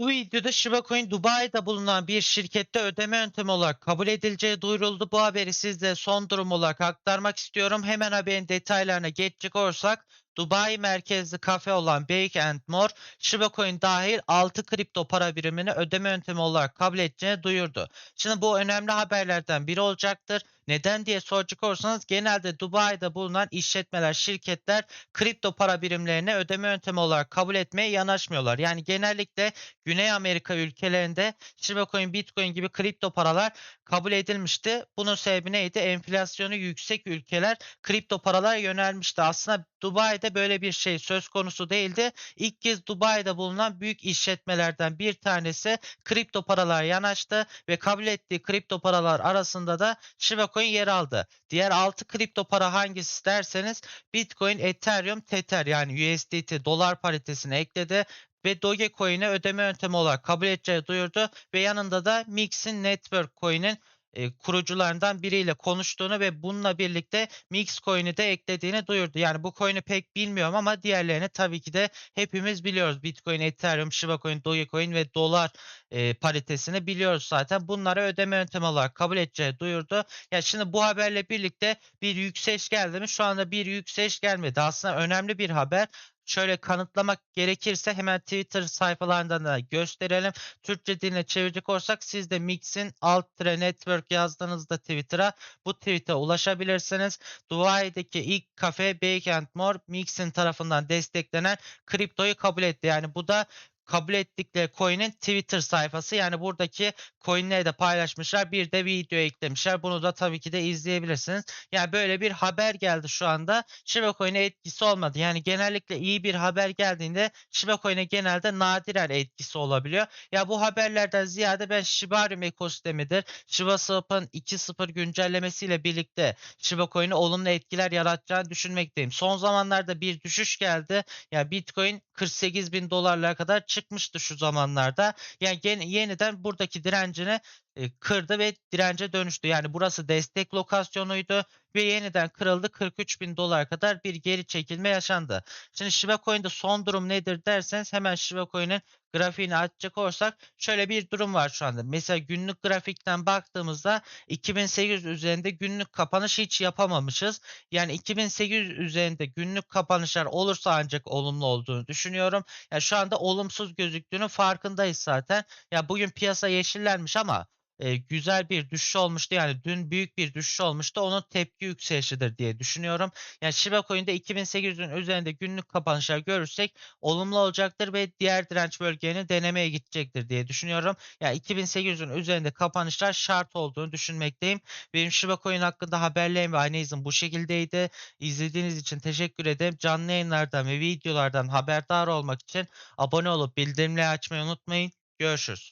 Bu videoda Shiba Coin Dubai'de bulunan bir şirkette ödeme yöntemi olarak kabul edileceği duyuruldu. Bu haberi sizle son durum olarak aktarmak istiyorum. Hemen haberin detaylarına geçecek olursak Dubai merkezli kafe olan Bake and More, Shiba Coin dahil 6 kripto para birimini ödeme yöntemi olarak kabul edeceğini duyurdu. Şimdi bu önemli haberlerden biri olacaktır. Neden diye soracak olursanız genelde Dubai'de bulunan işletmeler, şirketler kripto para birimlerini ödeme yöntemi olarak kabul etmeye yanaşmıyorlar. Yani genellikle Güney Amerika ülkelerinde Shiba Coin, Bitcoin gibi kripto paralar kabul edilmişti. Bunun sebebi neydi? Enflasyonu yüksek ülkeler kripto paralara yönelmişti. Aslında Dubai'de böyle bir şey söz konusu değildi. İlk kez Dubai'de bulunan büyük işletmelerden bir tanesi kripto paralar yanaştı ve kabul ettiği kripto paralar arasında da Shiba Coin yer aldı. Diğer 6 kripto para hangisi derseniz Bitcoin, Ethereum, Tether yani USDT dolar paritesine ekledi ve Dogecoin'e ödeme yöntemi olarak kabul edeceği duyurdu ve yanında da Mixin Network Coin'in kurucularından biriyle konuştuğunu ve bununla birlikte Mix Coin'i de eklediğini duyurdu. Yani bu coin'i pek bilmiyorum ama diğerlerini tabii ki de hepimiz biliyoruz. Bitcoin, Ethereum, Shiba Coin, Dogecoin ve dolar e, paritesini biliyoruz zaten. Bunları ödeme yöntemi olarak kabul edeceği duyurdu. Ya şimdi bu haberle birlikte bir yükseliş geldi mi? Şu anda bir yükseliş gelmedi. Aslında önemli bir haber şöyle kanıtlamak gerekirse hemen Twitter sayfalarından da gösterelim. Türkçe diline çevirecek olsak siz de Mix'in alt tire network yazdığınızda Twitter'a bu tweet'e ulaşabilirsiniz. Dubai'deki ilk kafe Bake More Mix'in tarafından desteklenen kriptoyu kabul etti. Yani bu da kabul ettikleri coin'in Twitter sayfası. Yani buradaki coin'leri de paylaşmışlar. Bir de video eklemişler. Bunu da tabii ki de izleyebilirsiniz. Yani böyle bir haber geldi şu anda. Shiba Coin'e etkisi olmadı. Yani genellikle iyi bir haber geldiğinde Shiba Coin'e genelde nadiren etkisi olabiliyor. Ya bu haberlerden ziyade ben Shibarium ekosistemidir. Shiba Swap'ın 2.0 güncellemesiyle birlikte Shiba Coin'e olumlu etkiler yaratacağını düşünmekteyim. Son zamanlarda bir düşüş geldi. Yani Bitcoin 48 bin dolarlara kadar çıkmıştı şu zamanlarda. Yani yeniden buradaki direncini e, kırdı ve dirence dönüştü. Yani burası destek lokasyonuydu ve yeniden kırıldı 43 bin dolar kadar bir geri çekilme yaşandı. Şimdi Shiba Coin'de son durum nedir derseniz hemen Shiba Coin'in grafiğini açacak olursak şöyle bir durum var şu anda. Mesela günlük grafikten baktığımızda 2800 üzerinde günlük kapanış hiç yapamamışız. Yani 2800 üzerinde günlük kapanışlar olursa ancak olumlu olduğunu düşünüyorum. Yani şu anda olumsuz gözüktüğünün farkındayız zaten. Ya bugün piyasa yeşillenmiş ama e, güzel bir düşüş olmuştu. Yani dün büyük bir düşüş olmuştu. Onun tepki yükselişidir diye düşünüyorum. Yani Shiba Coin'de 2800'ün üzerinde günlük kapanışlar görürsek olumlu olacaktır ve diğer direnç bölgelerini denemeye gidecektir diye düşünüyorum. Yani 2800'ün üzerinde kapanışlar şart olduğunu düşünmekteyim. Benim Shiba Coin hakkında haberlerim ve analizim bu şekildeydi. İzlediğiniz için teşekkür ederim. Canlı yayınlardan ve videolardan haberdar olmak için abone olup bildirimleri açmayı unutmayın. Görüşürüz.